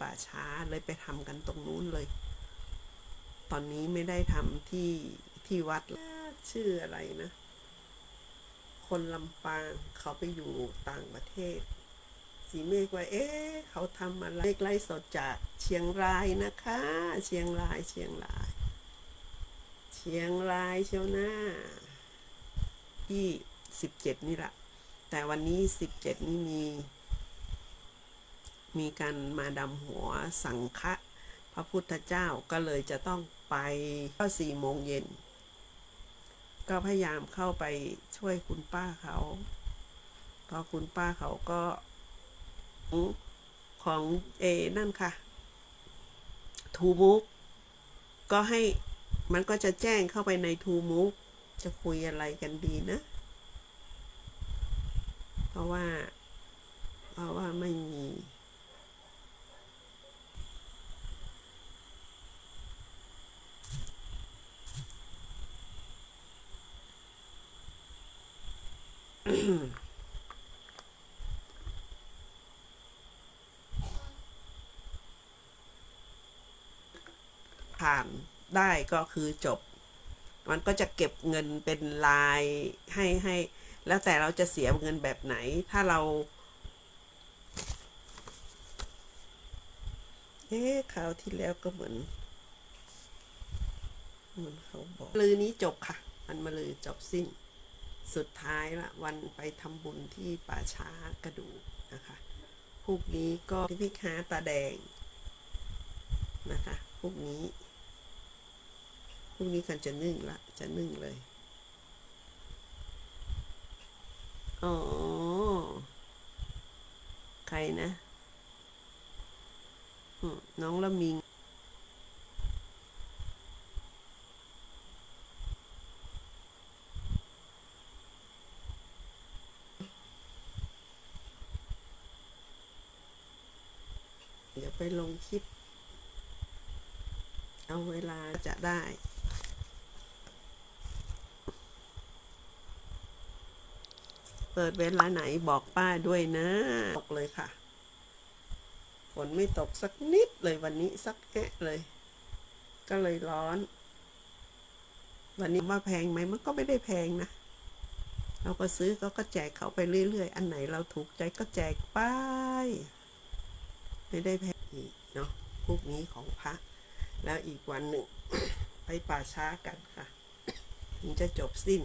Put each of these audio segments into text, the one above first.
ป่าช้าเลยไปทำกันตรงนู้นเลย ตอนนี้ไม่ได้ทำที่ที่วัดชื่ออะไรนะ คนลำปางเขาไปอยู่ต่างประเทศ สีเมฆว่า เอ๊ะเขาทำอะไรเลขไล่สดจากเชียงรายนะคะ เชียงรายเชียงราย เชียงรายเชียวหน้าที่สิบเจ็ดนี่แหละแต่วันนี้สิบเจ็ดนี่มี มีการมาดำหัวสังฆะพระพุทธเจ้าก็เลยจะต้องไปก็สี่โมงเย็น ก็พยายามเข้าไปช่วยคุณป้าเขาพอคุณป้าเขาก็ของเอนั่นค่ะทูมุกก็ให้มันก็จะแจ้งเข้าไปในทูมุกจะคุยอะไรกันดีนะ เพราะว่า เพราะว่าไม่มี ผ่านได้ก็คือจบ มันก็จะเก็บเงินเป็นลายให้ให้ แล้วแต่เราจะเสียเงินแบบไหน ถ้าเราเอ๊ะคราวที่แล้วก็เหมือนเหมือนเขาบอกลือนี้จบค่ะ มันมาลือจบสิ้น สุดท้ายละวันไปทำบุญที่ป่าช้ากระดูกนะคะพวกนี้ก็พี่ค้าตาแดงนะคะพวกนี้ รุ่งนี้กันจะนึ่งละ จะนึ่งเลย อ๋อ ใครนะ น้องละมิง เดี๋ยวไปลงคลิป เอาเวลาจะได้ เปิดเวลาไหนบอกป้าด้วยนะตกเลยค่ะ ฝนไม่ตกสักนิดเลยวันนี้สักแอะเลย ก็เลยร้อน วันนี้ว่าแพงไหมมันก็ไม่ได้แพงนะ เราก็ซื้อก็แจกเขาไปเรื่อยๆ อันไหนเราถูกใจก็แจกไป ไม่ได้แพงอีกเนาะพวกนี้ของพระ แล้วอีกวันหนึ่ง ไปป่าช้ากันค่ะ ถึงจะจบสิ้น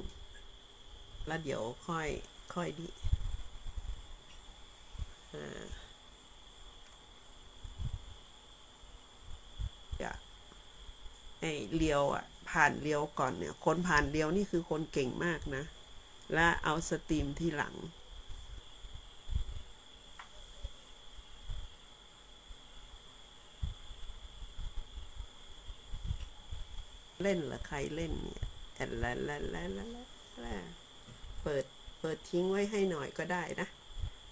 แล้วเดี๋ยวค่อย ค่อยดีอ่าจะไอเลียวอะ ผ่านเลียวก่อนเนี่ย คนผ่านเลียวนี่คือคนเก่งมากนะ และเอาสตรีมที่หลังเล่นหรอใครเล่นเนี่ยแอนละละละละละละเปิด เปิดทิ้งไว้ให้หน่อยก็ได้นะ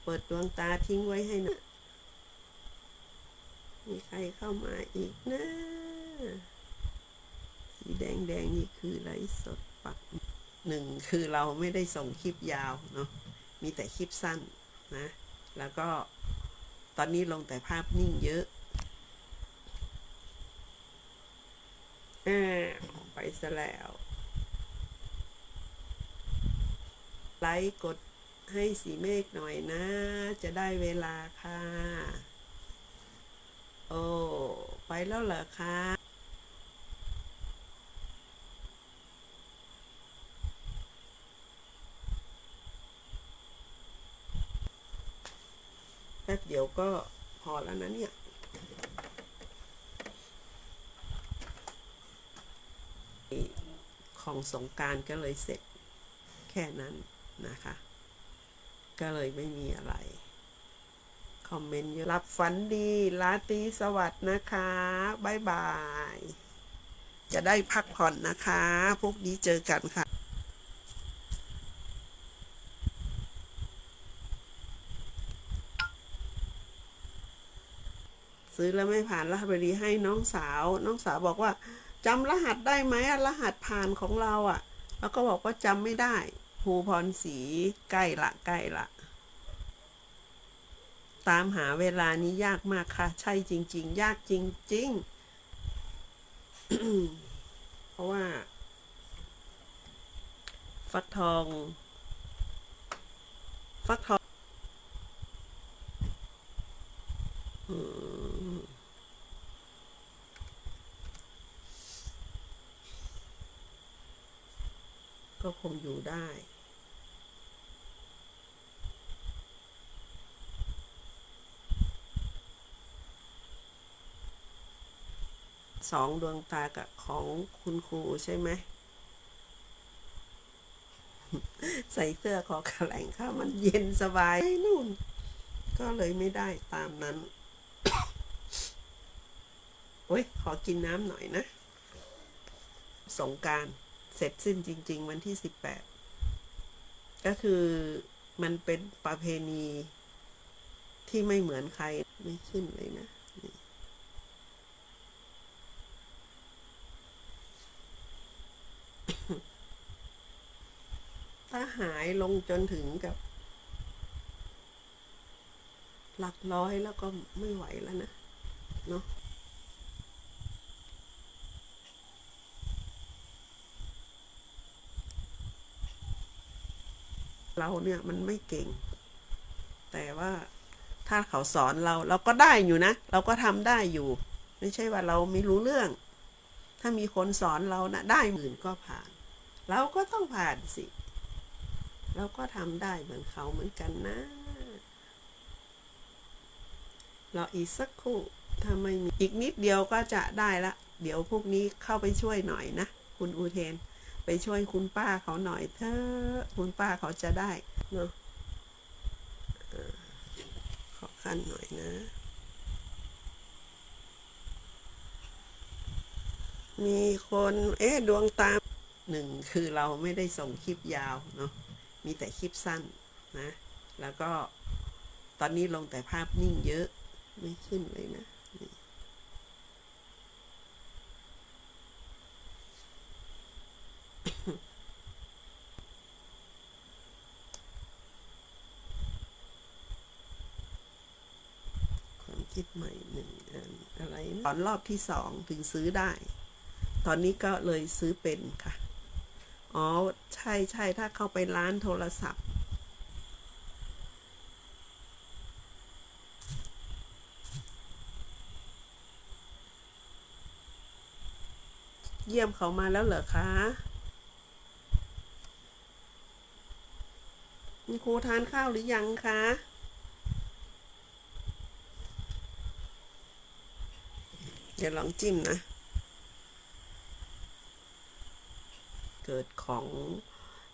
เปิดดวงตาทิ้งไว้ให้หน่อย มีใครเข้ามาอีกนะ สีแดงแดงๆนี่คือไลฟ์สดปักหนึ่งคือเราไม่ได้ส่งคลิปยาวเนาะ มีแต่คลิปสั้นนะ แล้วก็ตอนนี้ลงแต่ภาพนิ่งเยอะอ่าไปซะแล้ว ไลค์กดให้สีเมฆหน่อยนะ จะได้เวลาค่ะ โอ้ ไปแล้วเหรอคะแป๊บเดี๋ยวก็พอแล้วนะเนี่ยของสงการก็เลยเสร็จ แค่นั้น นะคะ ก็เลยไม่มีอะไร คอมเมนต์เยอะรับฝันดีลาตีสวัสดนะคะบายบาย จะได้พักผ่อนนะคะ พวกนี้เจอกันค่ะซื้อแล้วไม่ผ่านรหัสบดีให้น้องสาว น้องสาวบอกว่าจำรหัสได้ไหมรหัสผ่านของเราอะแล้วก็บอกว่าจำไม่ได้ ภูพรศรีใกล้ละใกล้ละตามหาเวลานี้ยากมากค่ะ ใช่จริง ๆ ยากจริง ๆ เพราะว่า ฟักทอง ฟักทอง อืมก็คงอยู่ได้ สองดวงตากับของคุณครูใช่ไหมใส่เสื้อคอแขลงข้ามันเย็นสบายนู่น ก็เลยไม่ได้ตามนั้น โอ้ย ขอกินน้ำหน่อยนะ สงการเสร็จสิ้นจริง ๆ วันที่สิบแปดก็คือมันเป็นประเพณีที่ไม่เหมือนใครไม่ขึ้นเลยนะ ถ้าหายลงจนถึงกับ หลักร้อยแล้วก็ไม่ไหวแล้วนะ เนาะเราเนี่ยมันไม่เก่ง แต่ว่าถ้าเขาสอนเราเราก็ได้อยู่นะ เราก็ทำได้อยู่ ไม่ใช่ว่าเราไม่รู้เรื่อง ถ้ามีคนสอนเรานะได้หมื่นก็ผ่าน เราก็ต้องผ่านสิ เราก็ทำได้เหมือนเขาเหมือนกันนะเราอีกสักครู่ถ้าไม่มีอีกนิดเดียวก็จะได้ละ เดี๋ยวพวกนี้เข้าไปช่วยหน่อยนะ คุณอูเทน ไปช่วยคุณป้าเขาหน่อยเถอะคุณป้าเขาจะได้เนาะขอขั้นหน่อยนะ มีคน เอ๊ะ ดวงตาหนึ่งคือเราไม่ได้ส่งคลิปยาวเนาะ มีแต่คลิปสั้นนะ แล้วก็ตอนนี้ลงแต่ภาพนิ่งเยอะไม่ขึ้นเลยนะความคิดใหม่หนึ่งอันอะไรตอนรอบที่สองถึงซื้อได้ ตอนนี้ก็เลยซื้อเป็นค่ะ อ๋อ ใช่ใช่ถ้าเข้าไปร้านโทรศัพท์ เยี่ยมเขามาแล้วเหรอคะคุณครูทานข้าวหรือยังคะ เดี๋ยวลองจิ้มนะ เกิดของ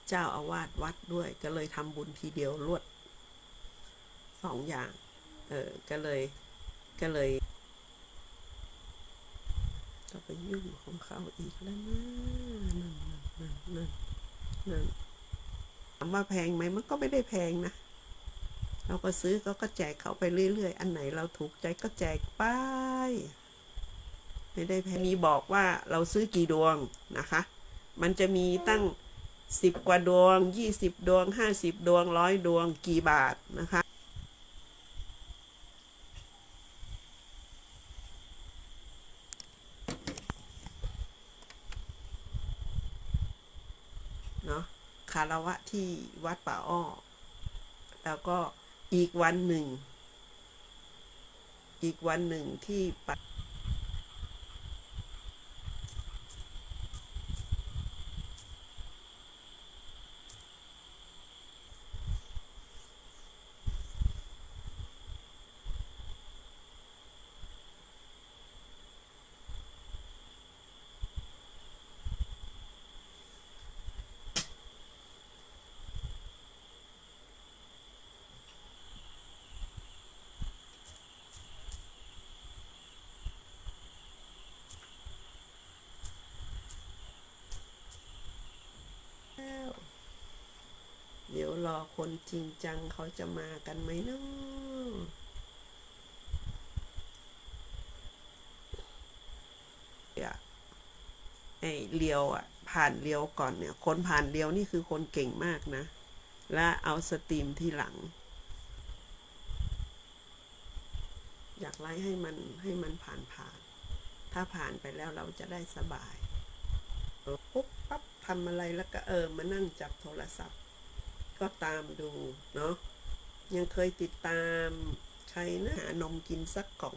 เจ้าอาวาสวัดด้วย ก็เลยทำบุญทีเดียวรวดสองอย่าง เออ ก็เลยก็เลยก็ไปยุ่งของเขาอีกแล้วนะนั่นนั่นนั่นนั่นถามว่าแพงไหมมันก็ไม่ได้แพงนะ เราก็ซื้อก็ก็แจกเขาไปเรื่อยๆ อันไหนเราถูกใจก็แจกไป ไม่ได้แพงมีบอกว่าเราซื้อกี่ดวงนะคะ มันจะมีตั้งสิบกว่าดวงยี่สิบดวงห้าสิบดวงร้อยดวงกี่บาทนะคะ เนาะคารวะที่วัดป่าอ้อ แล้วก็อีกวันหนึ่ง อีกวันหนึ่งที่ป เดี๋ยวรอคนจริงจังเขาจะมากันไหมเนาะไอเลียวอะ ผ่านเลียวก่อนเนี่ย คนผ่านเลียวนี่คือคนเก่งมากนะ และเอาสตรีมที่หลัง อยากไล่ให้มันให้มันผ่านผ่าน ถ้าผ่านไปแล้วเราจะได้สบายเออปุ๊บ ทำอะไรแล้วก็เออมานั่งจับโทรศัพท์ ก็ตามดูเนาะยังเคยติดตามใครนะหานมกินสักกล่อง